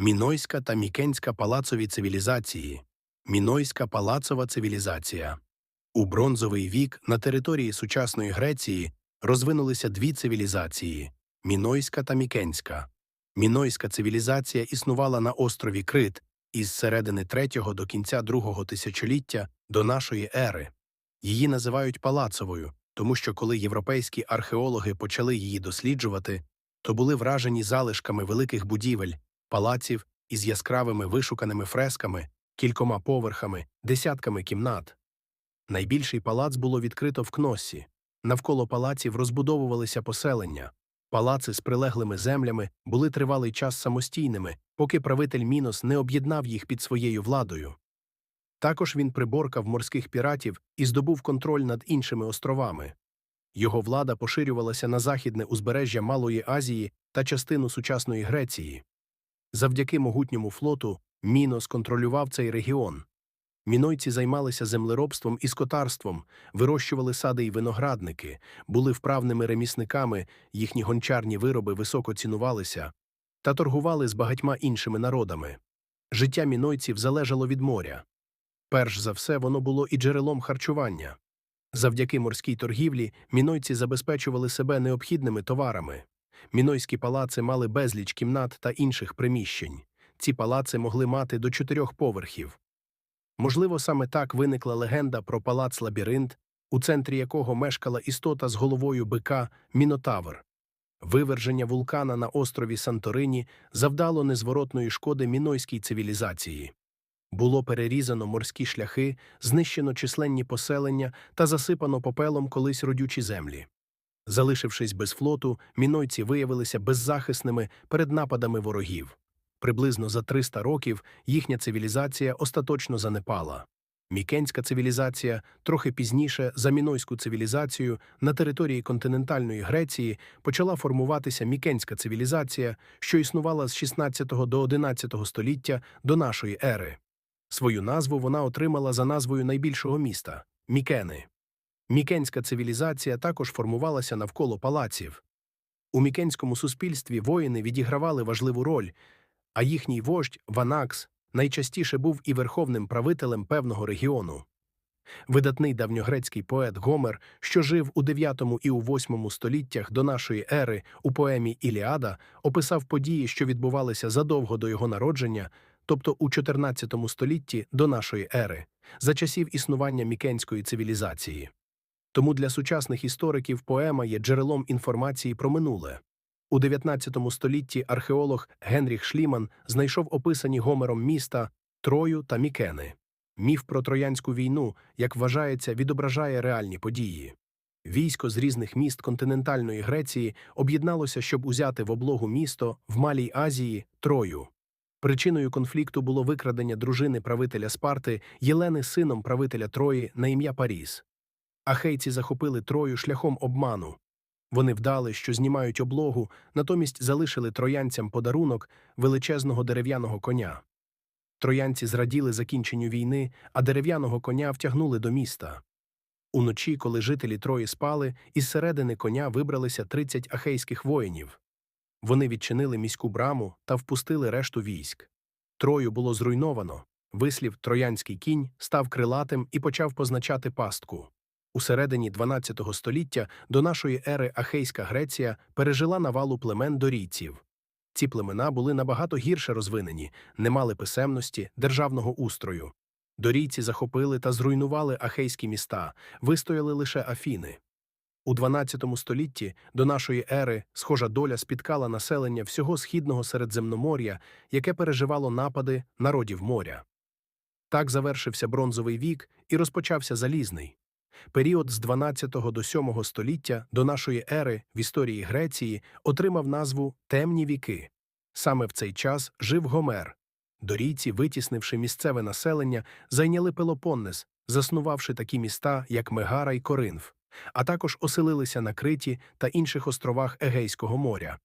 Мінойська та Мікенська палацові цивілізації. Мінойська палацова цивілізація. У бронзовий вік на території сучасної Греції розвинулися дві цивілізації Мінойська та Мікенська. Мінойська цивілізація існувала на острові Крит із середини третього до кінця другого тисячоліття до нашої ери. Її називають палацовою, тому що коли європейські археологи почали її досліджувати, то були вражені залишками великих будівель, палаців із яскравими вишуканими фресками, кількома поверхами, десятками кімнат. Найбільший палац було відкрито в Кносі. Навколо палаців розбудовувалися поселення. Палаци з прилеглими землями були тривалий час самостійними, поки правитель Мінос не об'єднав їх під своєю владою. Також він приборкав морських піратів і здобув контроль над іншими островами. Його влада поширювалася на західне узбережжя Малої Азії та частину сучасної Греції. Завдяки могутньому флоту Мінос контролював цей регіон. Мінойці займалися землеробством і скотарством, вирощували сади й виноградники, були вправними ремісниками, їхні гончарні вироби високо цінувалися, та торгували з багатьма іншими народами. Життя мінойців залежало від моря. Перш за все, воно було і джерелом харчування. Завдяки морській торгівлі мінойці забезпечували себе необхідними товарами. Мінойські палаци мали безліч кімнат та інших приміщень. Ці палаци могли мати до чотирьох поверхів. Можливо, саме так виникла легенда про палац Лабіринт, у центрі якого мешкала істота з головою бика Мінотавр. Виверження вулкана на острові Санторині завдало незворотної шкоди мінойській цивілізації. Було перерізано морські шляхи, знищено численні поселення та засипано попелом колись родючі землі. Залишившись без флоту, мінойці виявилися беззахисними перед нападами ворогів. Приблизно за 300 років їхня цивілізація остаточно занепала. Мікенська цивілізація трохи пізніше за мінойську цивілізацію на території континентальної Греції почала формуватися мікенська цивілізація, що існувала з 16 до 11 століття до нашої ери. Свою назву вона отримала за назвою найбільшого міста Мікени. Мікенська цивілізація також формувалася навколо палаців. У мікенському суспільстві воїни відігравали важливу роль, а їхній вождь Ванакс найчастіше був і верховним правителем певного регіону. Видатний давньогрецький поет Гомер, що жив у 9 і у 8 століттях до нашої ери у поемі Іліада, описав події, що відбувалися задовго до його народження, тобто у 14 столітті до нашої ери, за часів існування мікенської цивілізації. Тому для сучасних істориків поема є джерелом інформації про минуле. У 19 столітті археолог Генріх Шліман знайшов описані Гомером міста Трою та Мікени. Міф про Троянську війну, як вважається, відображає реальні події. Військо з різних міст континентальної Греції об'єдналося, щоб узяти в облогу місто в Малій Азії Трою. Причиною конфлікту було викрадення дружини правителя Спарти Єлени сином правителя Трої на ім'я Паріс. Ахейці захопили Трою шляхом обману. Вони вдали, що знімають облогу, натомість залишили троянцям подарунок величезного дерев'яного коня. Троянці зраділи закінченню війни, а дерев'яного коня втягнули до міста. Уночі, коли жителі Трої спали, із середини коня вибралися 30 ахейських воїнів. Вони відчинили міську браму та впустили решту військ. Трою було зруйновано. Вислів Троянський кінь став крилатим і почав позначати пастку. У середині 12 століття до нашої ери Ахейська Греція пережила навалу племен дорійців. Ці племена були набагато гірше розвинені, не мали писемності, державного устрою. Дорійці захопили та зруйнували ахейські міста, вистояли лише Афіни. У 12 столітті до нашої ери схожа доля спіткала населення всього східного Середземномор'я, яке переживало напади народів моря. Так завершився бронзовий вік і розпочався залізний. Період з 12 до 7 століття до нашої ери в історії Греції отримав назву Темні віки. Саме в цей час жив Гомер. Дорійці, витіснивши місцеве населення, зайняли Пелопоннес, заснувавши такі міста, як Мегара й Коринф, а також оселилися на Криті та інших островах Егейського моря.